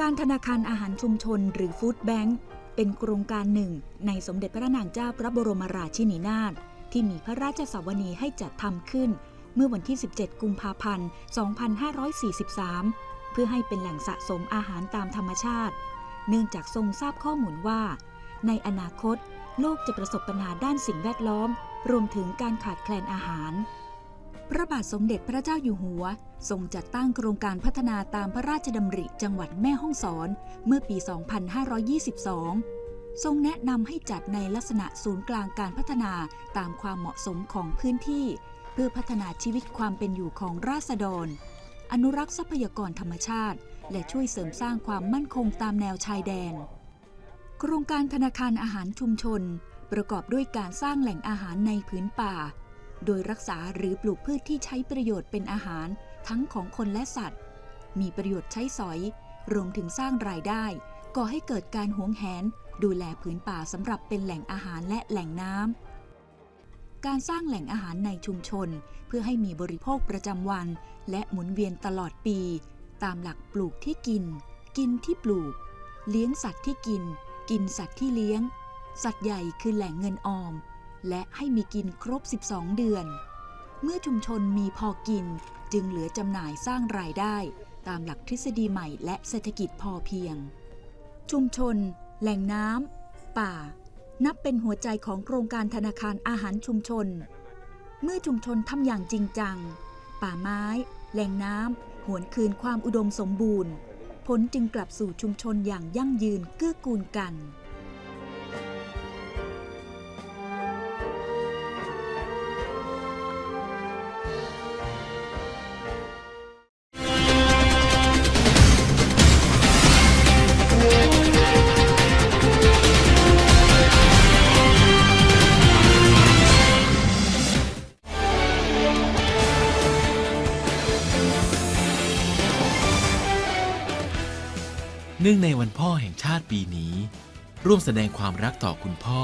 การธนาคารอาหารชุมชนหรือฟู้ดแบงค์เป็นโครงการหนึ่ง ในสมเด็จพระนางเจ้าพระบรมราชินีนาถที่มีพระราชสวนีให้จัดทำขึ้น เมื่อวันที่ 17 กุมภาพันธ์ 2543 เพื่อให้เป็นแหล่งสะสมอาหารตามธรรมชาติ เนื่องจากทรงทราบข้อมูลว่า ในอนาคต โลกจะประสบปัญหาด้านสิ่งแวดล้อม รวมถึงการขาดแคลนอาหาร พระบาทสมเด็จพระเจ้าอยู่หัว ทรงจัดตั้งโครงการพัฒนาตามพระราชดำริจังหวัดแม่ฮ่องสอน เมื่อปี 2522 ทรงแนะนำให้จัดในลักษณะศูนย์กลางการพัฒนาตามความเหมาะสมของพื้นที่ เพื่อพัฒนาชีวิตความเป็นอยู่ของราษฎร อนุรักษ์ทรัพยากรธรรมชาติ และช่วยเสริมสร้างความมั่นคงตามแนวชายแดน โครงการธนาคารอาหารชุมชน ประกอบด้วยการสร้างแหล่งอาหารในพื้นป่า โดยรักษาหรือปลูกพืชที่ใช้ประโยชน์เป็นอาหาร ทั้งของคนและสัตว์ มีประโยชน์ใช้สอย รวมถึงสร้างรายได้ ก่อให้เกิดการหวงแหน ดูแลผืนป่าสำหรับเป็นแหล่งอาหารและแหล่งน้ำการสร้างแหล่งอาหารในชุมชน เพื่อให้มีบริโภคประจำวัน และหมุนเวียนตลอดปี ตามหลักปลูกที่กิน กินที่ปลูก เลี้ยงสัตว์ที่กิน กินสัตว์ที่เลี้ยง สัตว์ใหญ่คือแหล่งเงินออม และให้มีกินครบ 12 เดือน เมื่อชุมชนมีพอกินจึงเหลือจำหน่ายสร้างรายได้ตามหลักทฤษฎีใหม่และเศรษฐกิจพอเพียง ชุมชน แหล่งน้ำป่า นับเป็นหัวใจของโครงการธนาคารอาหารชุมชน เมื่อชุมชนทำอย่างจริงจัง ป่าไม้ แหล่งน้ำหวนคืนความอุดมสมบูรณ์ ผลจึงกลับสู่ชุมชนอย่างยั่งยืนเกื้อกูลกัน เนื่องในวันพ่อแห่งชาติปีนี้ ร่วมแสดงความรักต่อคุณพ่อ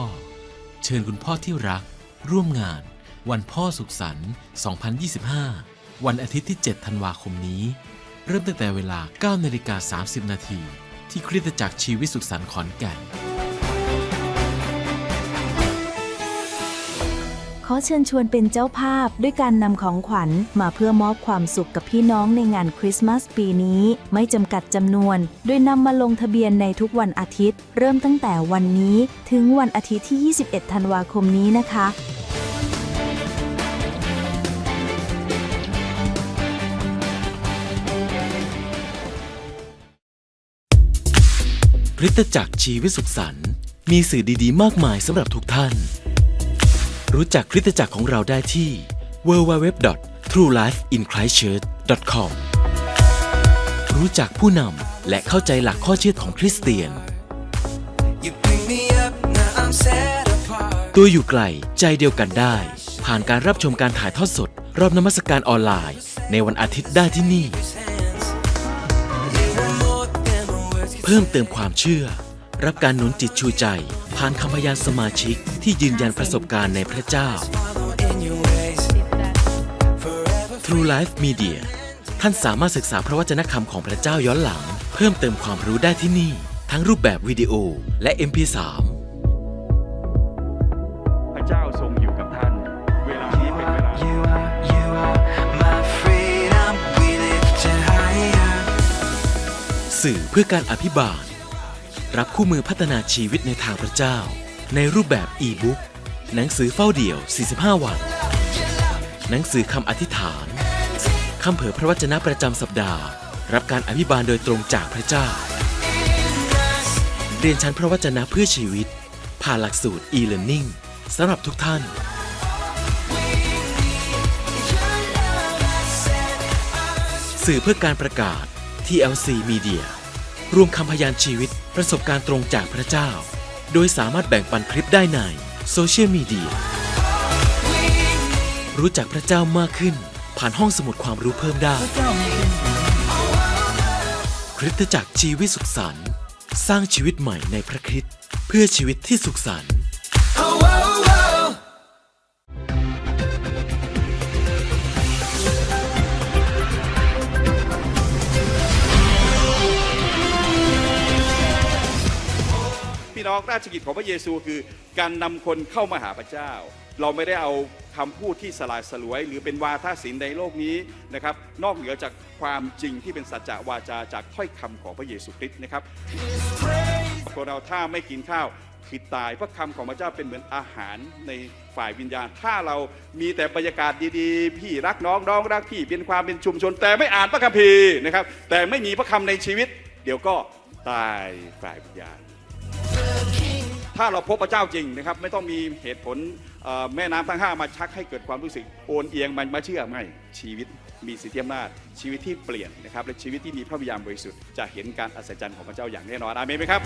เชิญคุณพ่อที่รัก ร่วมงาน วันพ่อสุขสันต์2025 วันอาทิตย์ที่ 7 ธันวาคมนี้ เริ่มตั้งแต่เวลา9นาฬิกา30 นาทีที่คริสตจักรชีวิตสุขสันต์ขอนแก่น ขอเชิญชวนเป็นเจ้าภาพด้วยการนำของขวัญมาเพื่อมอบความสุขกับพี่น้องในงานคริสต์มาสปีนี้ ไม่จำกัดจำนวน โดยนำมาลงทะเบียนในทุกวันอาทิตย์ เริ่มตั้งแต่วันนี้ถึงวันอาทิตย์ที่ 21 ธันวาคมนี้นะคะริตจักรชีวิตสุขสันต์มีสื่อดีๆ มากมายสำหรับทุกท่าน รู้จักคริสตจักรของเราได้ที่ www.truelifeinchristchurch.com รู้จักผู้นำและเข้าใจหลักข้อเชื่อของคริสเตียน ตัวอยู่ไกลใจเดียวกันได้ ผ่านการรับชมการถ่ายทอดสด รอบนมัสการออนไลน์ ในวันอาทิตย์ได้ที่นี่ เพิ่มเติมความเชื่อ รับการหนุนจิตชูใจานคำพยานสมาชิกที่ยืนยันประสบการณ์ในพระเจ้า follow in your ways. Forever True Life Media ท่านสามารถศึกษาพระวจนะคำของพระเจ้าย้อนหลัง เพิ่มเติมความรู้ได้ที่นี่ ทั้งรูปแบบวิดีโอและ MP3 พระเจ้าทรงอยู่กับท่าน เวลานี้เป็นเวลา You are, you are my freedom. We lift you higher. สื่อเพื่อการอภิบาล รับคู่มือพัฒนาชีวิตในทางพระเจ้า ในรูปแบบอีบุ๊กหนังสือเฝ้าเดี่ยว 45 วัน หนังสือคำอธิษฐานคำเผยพระวจนะประจำสัปดาห์ รับการอภิบาลโดยตรงจากพระเจ้า เรียนชั้นพระวจนะเพื่อชีวิต ผ่านหลักสูตร e-learning สำหรับทุกท่าน สื่อเพื่อการประกาศ TLC Media รวมคำพยานชีวิตประสบการณ์ตรงจากพระเจ้า โดยสามารถแบ่งปันคลิปได้ในโซเชียลมีเดีย รู้จักพระเจ้ามากขึ้น ผ่านห้องสมุดความรู้เพิ่มได้ คริสตจักรชีวิตสุขสันต์สร้างชีวิตใหม่ในพระคริสต์เพื่อชีวิตที่สุขสันต์ องราชกิจของพระเยซูคือการนำคนเข้ามาหาพระเจ้า เราไม่ได้เอาคำพูดที่สลายสลวย หรือเป็นวาทศิลป์ในโลกนี้นะครับนอกเหนือจากความจริงที่เป็นสัจจะวาจาจากถ้อยคำของพระเยซูคริสต์นะครับคนเราถ้าไม่กินข้าวคือตาย เพราะคำของพระเจ้าเป็นเหมือนอาหารในฝ่ายวิญญาณ ถ้าเรามีแต่บรรยากาศดีๆ พี่รักน้องน้องรักพี่เป็นความเป็นชุมชน แต่ไม่อ่านพระคัมภีร์นะครับ แต่ไม่มีพระคำในชีวิต เดี๋ยวก็ตายฝ่ายวิญญาณ ถ้าเราพบพระเจ้าจริงนะครับ ไม่ต้องมีเหตุผลแม่น้ำทั้งห้ามาชักให้เกิดความรู้สึกโอนเอียงมันมาเชื่อไม่ชีวิตมีสิทธิอำนาจชีวิตที่เปลี่ยนนะครับและชีวิตที่มีพระวิญญาณบริสุทธิ์จะเห็นการอัศจรรย์ของพระเจ้าอย่างแน่นอนอาเมนไหมครับ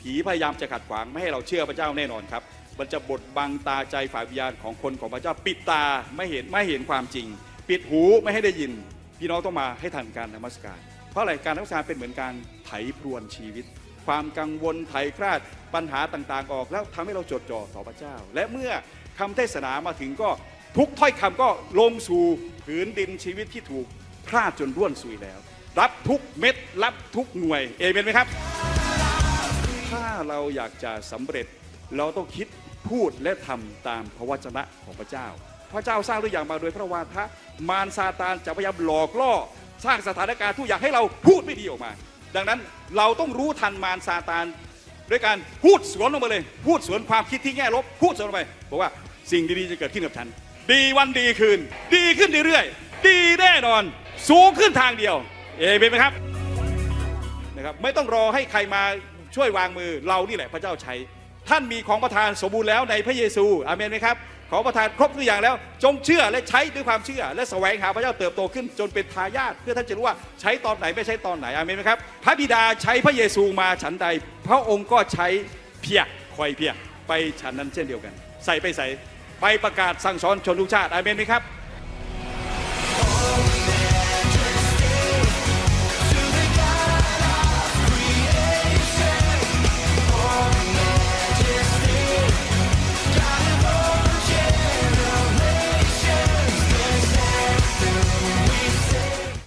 ผีพยายามจะขัดขวางไม่ให้เราเชื่อพระเจ้าแน่นอนครับมันจะบดบังตาใจฝ่ายวิญญาณของคนของพระเจ้าปิดตาไม่เห็นไม่เห็นความจริง ปิดหูไม่ให้ได้ยิน พี่น้องต้องมาให้ทันการนมัสการ เพราะอะไรการนมัสการเป็นเหมือนการไถพรวนชีวิต ความกังวลไถ่คราดปัญหาต่างๆออกแล้วทำให้เราจดจ่อต่อพระเจ้า และเมื่อคำเทศนามาถึงก็ทุกถ้อยคำก็ลงสู่ผืนดินชีวิตที่ถูกพลาดจนร่วนซุยแล้ว รับทุกเม็ด รับทุกหน่วยเอเมนไหมครับ ถ้าเราอยากจะสำเร็จเราต้องคิดพูดและทำตามพระวจนะของพระเจ้า พระเจ้าสร้างทุกอย่างมาโดยพระวาทะมารซาตานจะพยายามหลอกล่อสร้างสถานการณ์ทุกอย่างให้เราพูดไม่ดีออกมา ดังนั้นเราต้องรู้ทันมารซาตานด้วยการพูดสวนออกมาเลย พูดสวนความคิดที่แง่ลบ พูดสวนออกไปบอกว่าสิ่งดีๆจะเกิดขึ้นกับฉัน ดีวันดีคืน ดีขึ้นเรื่อยๆดีแน่นอน สูงขึ้นทางเดียว เอเมนไหมครับนะครับไม่ต้องรอให้ใครมาช่วยวางมือเรานี่แหละพระเจ้าใช้ ท่านมีของประทานสมบูรณ์แล้วในพระเยซูอเมนไหมครับ ของประทานครบทุกอย่างแล้ว จงเชื่อและใช้ด้วยความเชื่อ และแสวงหาพระเจ้าเติบโตขึ้น จนเป็นทายาทเพื่อท่านจะรู้ว่าใช้ตอนไหนไม่ใช้ตอนไหนอาเมนไหมครับ พระบิดาใช้พระเยซูมาฉันใด พระองค์ก็ใช้เพียคอยเพียไปฉันนั้นเช่นเดียวกัน ใส่ไปใส่ไปประกาศสั่งสอนชนทุกชาติอาเมนไหมครับ